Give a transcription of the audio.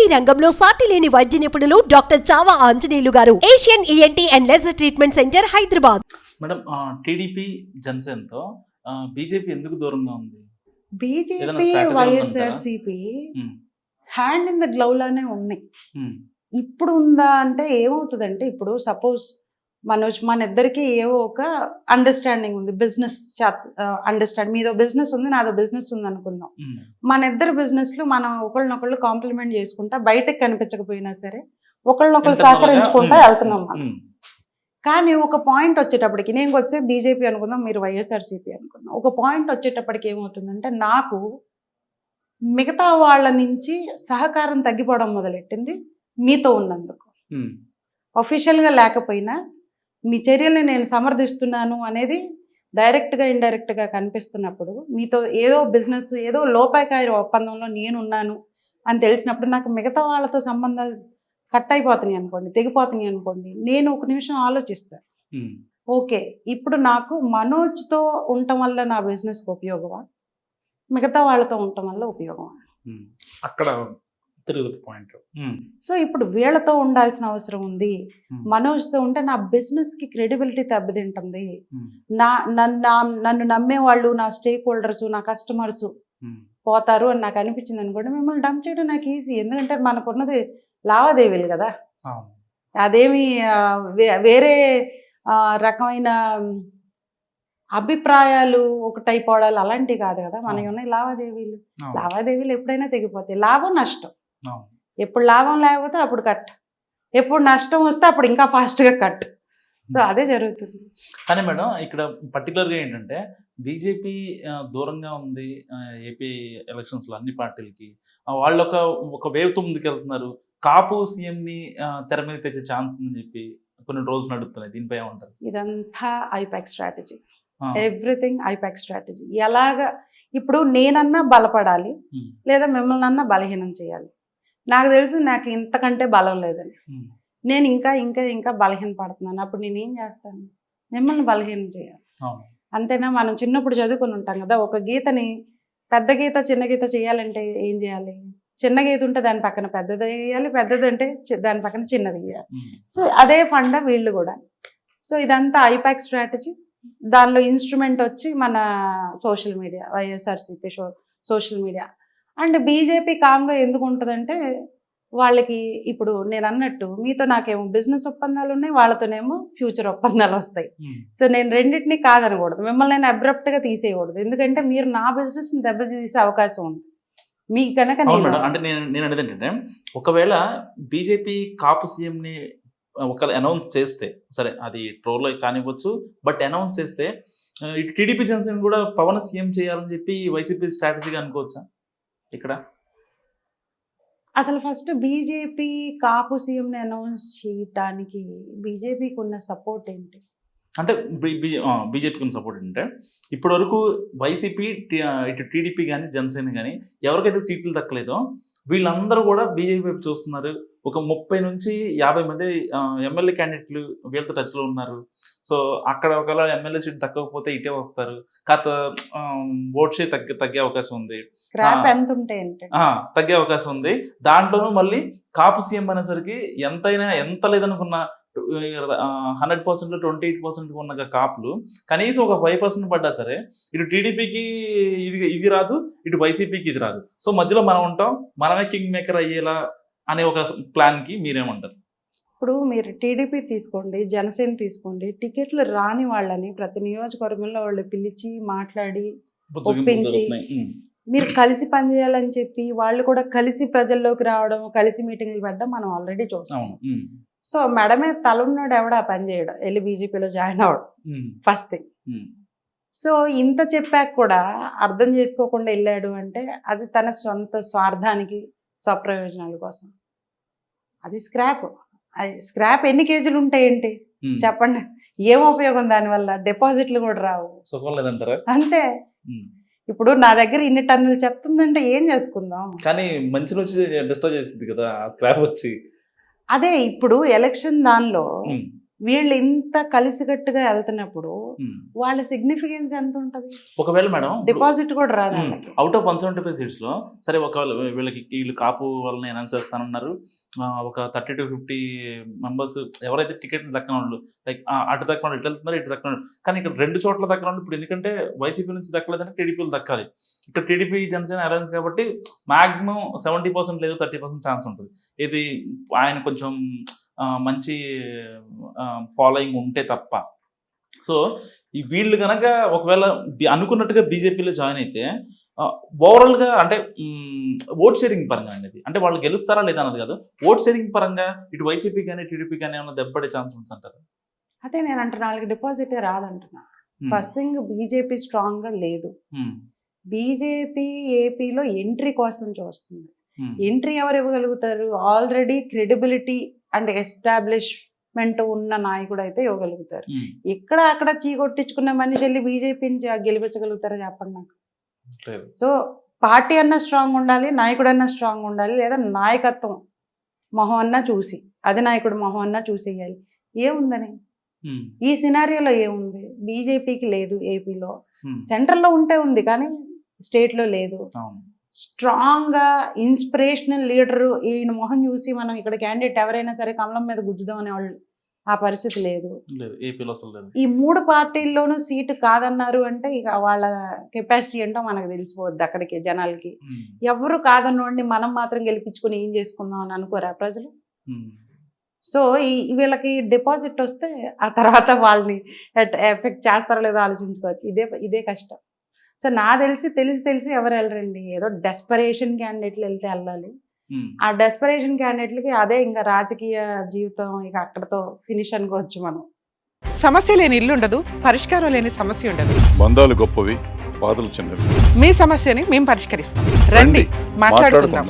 ENT రంగంలో సాటి లేని వైద్య నిపుణులు డాక్టర్ చావా ఆంజనేయులు గారు. Asian ENT and laser treatment centre Hyderabad. Madam TDP జనసేనతో బీజేపీ ఎందుకు దూరంగా ఉంది? BJP? YSRCP hand in the glove లానే ఉన్నాయి ఇప్పుడు ఉందా అంటే ఏమవుతుందంటే ఇప్పుడు సపోజ్ మనోజ్ మన ఇద్దరికి ఏవో ఒక అండర్స్టాండింగ్ ఉంది. బిజినెస్ అండర్స్టాండ్ మీదో బిజినెస్ ఉంది నాదో బిజినెస్ ఉంది అనుకుందాం. మన ఇద్దరు బిజినెస్లో మనం ఒకళ్ళనొకళ్ళు కాంప్లిమెంట్ చేసుకుంటా బయటకు కనిపించకపోయినా సరే ఒకళ్ళనొకళ్ళు సహకరించుకుంటా వెళ్తున్నాం మనం. కానీ ఒక పాయింట్ వచ్చేటప్పటికి నేను వచ్చే బీజేపీ అనుకుందాం మీరు వైఎస్ఆర్సీపీ అనుకుందాం. ఒక పాయింట్ వచ్చేటప్పటికి ఏమవుతుందంటే నాకు మిగతా వాళ్ళ నుంచి సహకారం తగ్గిపోవడం మొదలెట్టింది మీతో ఉన్నందుకు. అఫీషియల్గా లేకపోయినా మీ చర్యల్ని నేను సమర్థిస్తున్నాను అనేది డైరెక్ట్గా ఇండైరెక్ట్గా కనిపిస్తున్నప్పుడు మీతో ఏదో బిజినెస్ ఏదో లోపాయకాయ ఒప్పందంలో నేనున్నాను అని తెలిసినప్పుడు నాకు మిగతా వాళ్ళతో సంబంధాలు కట్ అయిపోతున్నాయి అనుకోండి తెగిపోతున్నాయి అనుకోండి నేను ఒక నిమిషం ఆలోచిస్తాను ఓకే ఇప్పుడు నాకు మనోజ్తో ఉండటం వల్ల నా బిజినెస్కి ఉపయోగమా? మిగతా వాళ్ళతో ఉండటం వల్ల ఉపయోగమా. అక్కడ తిరుగుతు పాయింట్. సో ఇప్పుడు వీళ్ళతో ఉండాల్సిన అవసరం ఉంది. మనోజ్తో ఉంటే నా బిజినెస్కి క్రెడిబిలిటీ దెబ్బతింటుంది. నా నన్ను నా- నన్ను నమ్మే వాళ్ళు నా స్టేక్ హోల్డర్స్ నా కస్టమర్స్ పోతారు అని నాకు అనిపించింది అనుకోండి మిమ్మల్ని డంప్ చేయడం నాకు ఈజీ. ఎందుకంటే మనకున్నది లావాదేవీలు కదా. అదేమి వేరే రకమైన అభిప్రాయాలు ఒకటైపోవడాలు అలాంటివి కాదు కదా. మనకి ఉన్నాయి లావాదేవీలు. లావాదేవీలు ఎప్పుడైనా తెగిపోతాయి. లాభం నష్టం. ఎప్పుడు లాభం లేకపోతే అప్పుడు కట్. ఎప్పుడు నష్టం వస్తే అప్పుడు ఇంకా ఫాస్ట్గా కట్. సో అదే జరుగుతుంది. కానీ మేడం ఇక్కడ పర్టికులర్గా ఏంటంటే బీజేపీ దూరంగా ఉంది ఏపీ ఎలక్షన్స్లో అన్ని పార్టీలకి. వాళ్ళు ఒక ఒక వేవ్తో ముందుకు వెళ్తున్నారు కాపు సీఎంని తెర మీద తెచ్చే ఛాన్స్ ఉందని చెప్పి కొన్ని రోజులు నడుస్తున్నాయి దీనిపై ఏమంటారు? ఇదంతా IPAC strategy everything IPAC strategy ఎలాగ ఇప్పుడు నేనన్నా బలపడాలి లేదా మిమ్మల్ని అన్నా బలహీనం చేయాలి. నాకు తెలిసి నాకు ఇంతకంటే బలం లేదని నేను ఇంకా ఇంకా ఇంకా బలహీన పడుతున్నాను. అప్పుడు నేను ఏం చేస్తాను? మిమ్మల్ని బలహీనం చేయాలి. అంతేనా? మనం చిన్నప్పుడు చదువుకొని ఉంటాం కదా ఒక గీతని పెద్ద గీత చిన్న గీత చేయాలంటే ఏం చేయాలి? చిన్న గీత ఉంటే దాని పక్కన పెద్దది వేయాలి పెద్దది అంటే దాని పక్కన చిన్నది ఉమ్, సో అదే ఫండ వీళ్ళు కూడా. సో ఇదంతా ఐపాక్ స్ట్రాటజీ. దానిలో ఇన్స్ట్రుమెంట్ వచ్చి మన social media YSRCP social media. And BJP కామ్గా ఎందుకు ఉంటుందంటే వాళ్ళకి ఇప్పుడు నేను అన్నట్టు మీతో నాకేమో బిజినెస్ ఒప్పందాలు ఉన్నాయి వాళ్ళతోనేమో ఫ్యూచర్ ఒప్పందాలు వస్తాయి. ఉమ్, సో నేను రెండింటిని కాదనకూడదు. మిమ్మల్ని నేను అబ్రప్ట్గా తీసేయకూడదు. ఎందుకంటే మీరు నా బిజినెస్ని దెబ్బతీసే అవకాశం ఉంది. మీకు కనుక అంటే నేను నేను అనేది ఏంటంటే ఒకవేళ బీజేపీ కాపు సీఎంని ఒక అనౌన్స్ చేస్తే సరే అది ట్రోల్ కానివ్వచ్చు బట్ అనౌన్స్ చేస్తే టీడీపీ జనసేన కూడా పవన్ సీఎం చేయాలని చెప్పి వైసీపీ స్ట్రాటజీగా అనుకోవచ్చా? ఇక్కడ? అసలు ఫస్ట్ బీజేపీ కాపు సీఎంని అనౌన్స్ చేయటానికి బీజేపీకి ఉన్న సపోర్ట్ ఏంటి? అంటే బీజేపీకి సపోర్ట్ అంటే ఇప్పటి వరకు వైసీపీ ఇటు టీడీపీ కానీ జనసేన కానీ ఎవరికైతే సీట్లు దక్కలేదో వీళ్ళందరూ కూడా బీజేపీ వైపు చూస్తున్నారు. ఒక ముప్పై నుంచి యాభై మంది ఎమ్మెల్యే క్యాండిడేట్లు వీళ్ళతో టచ్లో ఉన్నారు. సో అక్కడ ఒకవేళ ఎమ్మెల్యే సీట్ దక్కకపోతే ఇటే వస్తారు. కాత ఓట్ షేర్ తగ్గే తగ్గే అవకాశం ఉంది. తగ్గే అవకాశం ఉంది. దాంట్లోనూ మళ్ళీ కాపు సీఎం అనేసరికి ఎంతైనా ఎంత లేదనుకున్న hundred percent twenty eight percent ఉన్న కాపులు కనీసం ఒక ఫైవ్ పర్సెంట్ పడ్డా సరే ఇటు టీడీపీకి ఇది ఇది రాదు ఇటు వైసీపీకి ఇది రాదు. సో మధ్యలో మనం ఉంటాం మనమే కింగ్ మేకర్ అయ్యేలా అనే ఒక ప్లాన్కి మీరేమంటారు? ఇప్పుడు మీరు టీడీపీ తీసుకోండి జనసేన తీసుకోండి టికెట్లు రాని వాళ్ళని ప్రతి నియోజకవర్గంలో వాళ్ళు పిలిచి మాట్లాడి ఒప్పించి. మీరు కలిసి పనిచేయాలని చెప్పి వాళ్ళు కూడా కలిసి ప్రజల్లోకి రావడం కలిసి మీటింగ్లు పెట్టడం మనం ఆల్రెడీ చూస్తాం సో మెడమే తలున్నాడు ఎవడా పని చేయడం. వెళ్ళి బీజేపీలో జాయిన్ అవ్వడం. ఉమ్, ఫస్ట్ థింగ్. సో ఇంత చెప్పాక కూడా అర్థం చేసుకోకుండా వెళ్ళాడు అంటే అది తన సొంత స్వార్థానికి స్వప్రయోజనాల కోసం. అది స్క్రాప్. అది స్క్రాప్ ఎన్ని కేజీలు ఉంటాయి ఏంటి ఉమ్. చెప్పండి. ఏం ఉపయోగం దానివల్ల? డిపాజిట్లు కూడా రావు. అంతే. ఇప్పుడు నా దగ్గర ఇన్ని టన్నులు చెప్తుందంటే ఏం చేసుకుందాం? కానీ మంచి వచ్చి డిస్టర్బ్ చేసింది కదా స్క్రాప్ వచ్చి. అదే ఇప్పుడు ఎలక్షన్ దానిలో వీళ్ళు ఇంత కలిసికట్టుగా వెళ్తున్నప్పుడు. వాళ్ళ సిగ్నిఫికెన్స్ ఎంత ఉంటది ఒకవేళ మేడం డిపాజిట్ కూడా రాదు out of one seventy five సీట్స్లో సరే ఒకవేళ వీళ్ళకి వీళ్ళు కాపు వాళ్ళని అనౌన్స్ చేస్తానన్నారు ఒక థర్టీ టు ఫిఫ్టీ మెంబర్స్ ఎవరైతే టికెట్ దక్కన వాళ్ళు లైక్ అటు దక్కన ఇటు వెళ్తున్నారు ఇటు దక్కన. కానీ ఇక్కడ రెండు చోట్ల దక్కన ఇప్పుడు ఎందుకంటే వైసీపీ నుంచి దక్కలేదంటే టీడీపీలు దక్కాలి. ఇక్కడ టీడీపీ జనసేన అలయన్స్ కాబట్టి మాక్సిమం సెవెంటీ పర్సెంట్ లేదు థర్టీ పర్సెంట్ ఛాన్స్ ఉంటుంది. ఇది ఆయన కొంచెం మంచి ఫాలోయింగ్ ఉంటే తప్ప. సో ఈ వీళ్ళు కనుక ఒకవేళ అనుకున్నట్టుగా బీజేపీలో జాయిన్ అయితే ఓవరాల్గా అంటే ఓట్ షేరింగ్ పరంగా అనేది అంటే వాళ్ళు గెలుస్తారా లేదా అన్నది కాదు. ఓట్ షేరింగ్ పరంగా ఇటు వైసీపీ కానీ టీడీపీ కానీ ఏమైనా దెబ్బపడే ఛాన్స్ ఉంటుంటారు అదే నేను అంటున్నా వాళ్ళకి డిపాజిట్ రాదంటున్నా. ఫస్ట్ థింగ్ బీజేపీ స్ట్రాంగ్గా లేదు బీజేపీ ఏపీలో ఎంట్రీ కోసం చూస్తుంది. ఎంట్రీ ఎవరు ఇవ్వగలుగుతారు? ఆల్రెడీ క్రెడిబిలిటీ అండ్ ఎస్టాబ్లిష్మెంట్ ఉన్న నాయకుడు అయితే ఇవ్వగలుగుతారు. ఇక్కడ అక్కడ చీకొట్టించుకున్న మనిషి వెళ్ళి బీజేపీని గెలిపించగలుగుతారా చెప్పండి నాకు. సో పార్టీ అన్నా స్ట్రాంగ్ ఉండాలి నాయకుడు అన్నా స్ట్రాంగ్ ఉండాలి లేదా నాయకత్వం మొహం అన్నా చూసి అధినాయకుడు మొహం అన్నా చూసేయాలి. ఏముందని? ఈ సినారియోలో ఏముంది? బీజేపీకి లేదు ఏపీలో. సెంట్రల్లో ఉంటే ఉంది కానీ స్టేట్లో లేదు. అవును స్ట్రాంగ్గా ఇన్స్పిరేషనల్ లీడర్ ఈయన మొహం చూసి మనం ఇక్కడ క్యాండిడేట్ ఎవరైనా సరే కమలం మీద గుద్దుదాం అనేవాళ్ళు ఆ పరిస్థితి లేదు. ఈ మూడు పార్టీల్లోనూ సీటు కాదన్నారు అంటే ఇక వాళ్ళ కెపాసిటీ ఏంటో మనకు తెలిసిపోద్ది అక్కడికి జనాలకి. ఎవరు కాదన్నోడిని మనం మాత్రం గెలిపించుకుని ఏం చేసుకుందాం అని అనుకోరా ప్రజలు. సో ఈ వీళ్ళకి డిపాజిట్ వస్తే ఆ తర్వాత వాళ్ళని ఎఫెక్ట్ చేస్తారో లేదో ఆలోచించుకోవచ్చు. ఇదే ఇదే కష్టం. సో నా తెలిసి తెలిసి తెలిసి ఎవరు వెళ్ళరండి. ఏదో డెస్పరేషన్ క్యాండిడేట్లు వెళ్తే వెళ్ళాలి. ఆ డెస్పరేషన్ క్యాండిడేట్లకి అదే ఇంకా రాజకీయ జీవితం ఇక అక్కడతో ఫినిష్ అనుకోవచ్చు మనం. సమస్య లేని ఇల్లు ఉండదు పరిష్కారం లేని సమస్య ఉండదు. బంధాలు గొప్పవి బాధలు చిన్నవి. మీ సమస్యని మేము పరిష్కరిస్తాం. రండి మాట్లాడుకుందాం.